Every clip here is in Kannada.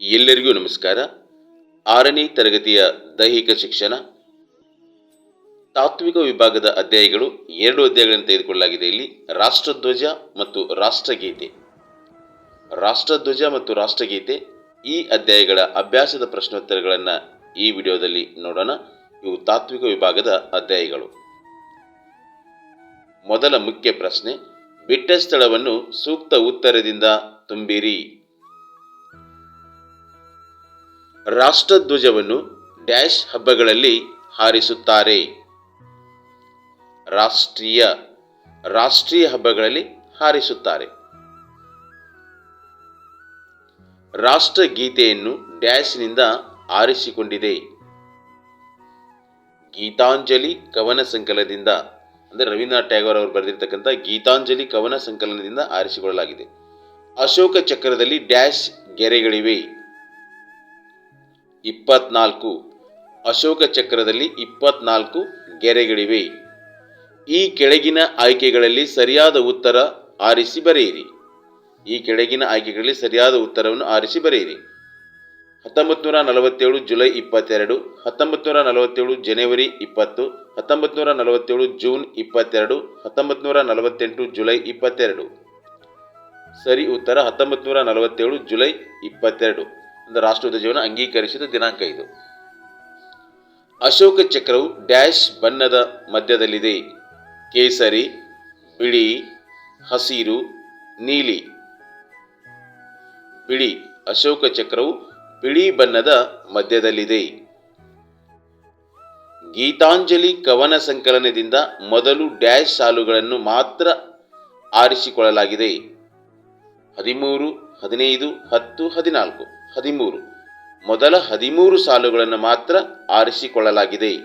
ಎಲ್ಲರಿಗೂ ನಮಸ್ಕಾರ. ಆರನೇ ತರಗತಿಯ ದೈಹಿಕ ಶಿಕ್ಷಣ, ತಾತ್ವಿಕ ವಿಭಾಗದ ಅಧ್ಯಾಯಗಳು ಎರಡು ಅಧ್ಯಾಯಗಳನ್ನು ತೆಗೆದುಕೊಳ್ಳಲಾಗಿದೆ. ಇಲ್ಲಿ ರಾಷ್ಟ್ರಧ್ವಜ ಮತ್ತು ರಾಷ್ಟ್ರಗೀತೆ. ರಾಷ್ಟ್ರಧ್ವಜ ಮತ್ತು ರಾಷ್ಟ್ರಗೀತೆ ಈ ಅಧ್ಯಾಯಗಳ ಅಭ್ಯಾಸದ ಪ್ರಶ್ನೋತ್ತರಗಳನ್ನು ಈ ವಿಡಿಯೋದಲ್ಲಿ ನೋಡೋಣ. ಇವು ತಾತ್ವಿಕ ವಿಭಾಗದ ಅಧ್ಯಾಯಗಳು. ಮೊದಲ ಮುಖ್ಯ ಪ್ರಶ್ನೆ ಬಿಟ್ಟ ಸ್ಥಳವನ್ನು ಸೂಕ್ತ ಉತ್ತರದಿಂದ ತುಂಬಿರಿ. ರಾಷ್ಟ್ರಧ್ವಜವನ್ನು ಡ್ಯಾಶ್ ಹಬ್ಬಗಳಲ್ಲಿ ಹಾರಿಸುತ್ತಾರೆ. ರಾಷ್ಟ್ರೀಯ ರಾಷ್ಟ್ರೀಯ ಹಬ್ಬಗಳಲ್ಲಿ ಹಾರಿಸುತ್ತಾರೆ. ರಾಷ್ಟ್ರಗೀತೆಯನ್ನು ಡ್ಯಾಶ್ನಿಂದ ಆರಿಸಿಕೊಂಡಿದೆ. ಗೀತಾಂಜಲಿ ಕವನ ಸಂಕಲನದಿಂದ, ಅಂದರೆ ರವೀಂದ್ರನಾಥ್ ಟ್ಯಾಗೋರ್ ಅವರು ಬರೆದಿರ್ತಕ್ಕಂಥ ಗೀತಾಂಜಲಿ ಕವನ ಸಂಕಲನದಿಂದ ಆರಿಸಿಕೊಳ್ಳಲಾಗಿದೆ. ಅಶೋಕ ಚಕ್ರದಲ್ಲಿ ಡ್ಯಾಶ್ ಗೆರೆಗಳಿವೆ. ಇಪ್ಪತ್ನಾಲ್ಕು. ಅಶೋಕ ಚಕ್ರದಲ್ಲಿ ಇಪ್ಪತ್ನಾಲ್ಕು ಗೆರೆಗಳಿವೆ. ಈ ಕೆಳಗಿನ ಆಯ್ಕೆಗಳಲ್ಲಿ ಸರಿಯಾದ ಉತ್ತರ ಆರಿಸಿ ಬರೆಯಿರಿ. ಈ ಕೆಳಗಿನ ಆಯ್ಕೆಗಳಲ್ಲಿ ಸರಿಯಾದ ಉತ್ತರವನ್ನು ಆರಿಸಿ ಬರೆಯಿರಿ. ಹತ್ತೊಂಬತ್ತು ನೂರ ನಲವತ್ತೇಳು ಜುಲೈ ಇಪ್ಪತ್ತೆರಡು ಹತ್ತೊಂಬತ್ತು ನೂರ ನಲವತ್ತೇಳು ಜನವರಿ ಇಪ್ಪತ್ತು ಹತ್ತೊಂಬತ್ತು ನೂರ ನಲವತ್ತೇಳು ಜೂನ್ ಇಪ್ಪತ್ತೆರಡು ಹತ್ತೊಂಬತ್ತು ನೂರ ನಲವತ್ತೆಂಟು ಜುಲೈ ಇಪ್ಪತ್ತೆರಡು. ಸರಿ ಉತ್ತರ ಹತ್ತೊಂಬತ್ತು ನೂರ ನಲವತ್ತೇಳು ಜುಲೈ ಇಪ್ಪತ್ತೆರಡು. ಅಂದರೆ ರಾಷ್ಟ್ರಧ್ವಜವನ್ನು ಅಂಗೀಕರಿಸಿದ ದಿನಾಂಕ ಇದು. ಅಶೋಕ ಚಕ್ರವು ಡ್ಯಾಶ್ ಬಣ್ಣದ ಮಧ್ಯದಲ್ಲಿದೆ. ಕೇಸರಿ, ಬಿಳಿ, ಹಸಿರು, ನೀಲಿ. ಬಿಳಿ ಅಶೋಕ ಚಕ್ರವು ಬಿಳಿ ಬಣ್ಣದ ಮಧ್ಯದಲ್ಲಿದೆ. ಗೀತಾಂಜಲಿ ಕವನ ಸಂಕಲನದಿಂದ ಮೊದಲು ಡ್ಯಾಶ್ ಸಾಲುಗಳನ್ನು ಮಾತ್ರ ಆರಿಸಿಕೊಳ್ಳಲಾಗಿದೆ. ಹದಿಮೂರು, ಹದಿನೈದು, ಹತ್ತು, ಹದಿನಾಲ್ಕು. ಹದಿಮೂರು. ಮೊದಲ ಹದಿಮೂರು ಸಾಲುಗಳನ್ನು ಮಾತ್ರ ಆರಿಸಿಕೊಳ್ಳಲಾಗಿದೆ.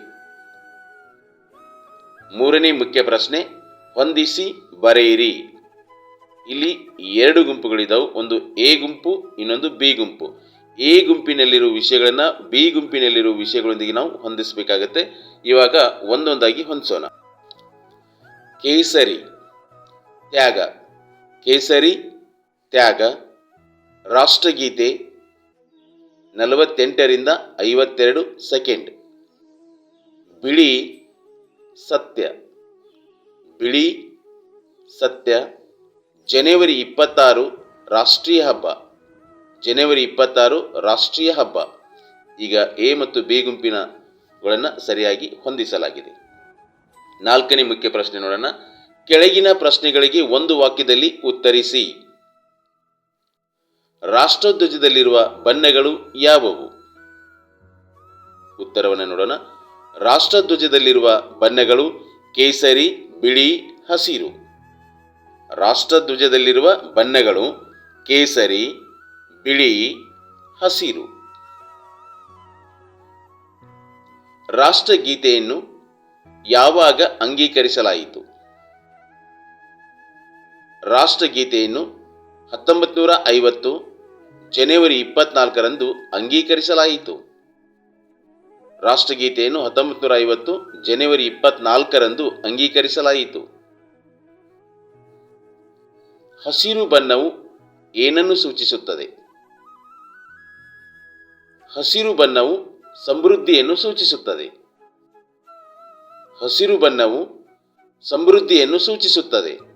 ಮೂರನೇ ಮುಖ್ಯ ಪ್ರಶ್ನೆ, ಹೊಂದಿಸಿ ಬರೆಯಿರಿ. ಇಲ್ಲಿ ಎರಡು ಗುಂಪುಗಳಿದ್ದಾವೆ ಒಂದು ಎ ಗುಂಪು, ಇನ್ನೊಂದು ಬಿ ಗುಂಪು. ಎ ಗುಂಪಿನಲ್ಲಿರುವ ವಿಷಯಗಳನ್ನು ಬಿ ಗುಂಪಿನಲ್ಲಿರುವ ವಿಷಯಗಳೊಂದಿಗೆ ನಾವು ಹೊಂದಿಸಬೇಕಾಗತ್ತೆ. ಇವಾಗ ಒಂದೊಂದಾಗಿ ಹೊಂದಿಸೋಣ. ಕೇಸರಿ, ತ್ಯಾಗ. ಕೇಸರಿ, ತ್ಯಾಗ, ರಾಷ್ಟ್ರಗೀತೆ ನಲವತ್ತೆಂಟರಿಂದ ಐವತ್ತೆರಡು ಸೆಕೆಂಡ್. ಬಿಳಿ ಸತ್ಯ. ಬಿಳಿ ಸತ್ಯ. ಜನವರಿ ಇಪ್ಪತ್ತಾರು ರಾಷ್ಟ್ರೀಯ ಹಬ್ಬ. ಜನವರಿ ಇಪ್ಪತ್ತಾರು ರಾಷ್ಟ್ರೀಯ ಹಬ್ಬ. ಈಗ ಎ ಮತ್ತು ಬಿ ಗುಂಪಿನಗಳನ್ನು ಸರಿಯಾಗಿ ಹೊಂದಿಸಲಾಗಿದೆ. ನಾಲ್ಕನೇ ಮುಖ್ಯ ಪ್ರಶ್ನೆ ನೋಡೋಣ. ಕೆಳಗಿನ ಪ್ರಶ್ನೆಗಳಿಗೆ ಒಂದು ವಾಕ್ಯದಲ್ಲಿ ಉತ್ತರಿಸಿ. ರಾಷ್ಟ್ರಧ್ವಜದಲ್ಲಿರುವ ಬಣ್ಣಗಳು ಯಾವುವು? ಉತ್ತರವನ್ನು ನೋಡೋಣ. ರಾಷ್ಟ್ರಧ್ವಜದಲ್ಲಿರುವ ಬಣ್ಣಗಳು ಕೇಸರಿ, ಬಿಳಿ, ಹಸಿರು. ರಾಷ್ಟ್ರಧ್ವಜದಲ್ಲಿರುವ ಬಣ್ಣಗಳು ಕೇಸರಿ, ಬಿಳಿ, ಹಸಿರು. ರಾಷ್ಟ್ರಗೀತೆಯನ್ನು ಯಾವಾಗ ಅಂಗೀಕರಿಸಲಾಯಿತು? ರಾಷ್ಟ್ರಗೀತೆಯನ್ನು ಹತ್ತೊಂಬತ್ತು ನೂರ ಐವತ್ತು ಜನವರಿ ಇಪ್ಪತ್ನಾಲ್ಕರಂದು ಅಂಗೀಕರಿಸಲಾಯಿತು. ರಾಷ್ಟ್ರಗೀತೆಯನ್ನು ಹತ್ತೊಂಬತ್ತು ನೂರ ಐವತ್ತು ಜನವರಿ ಇಪ್ಪತ್ನಾಲ್ಕರಂದು ಅಂಗೀಕರಿಸಲಾಯಿತು. ಹಸಿರು ಬಣ್ಣವು ಏನನ್ನು ಸೂಚಿಸುತ್ತದೆ? ಹಸಿರು ಬಣ್ಣವು ಸಮೃದ್ಧಿಯನ್ನು ಸೂಚಿಸುತ್ತದೆ. ಹಸಿರು ಬಣ್ಣವು ಸಮೃದ್ಧಿಯನ್ನು ಸೂಚಿಸುತ್ತದೆ.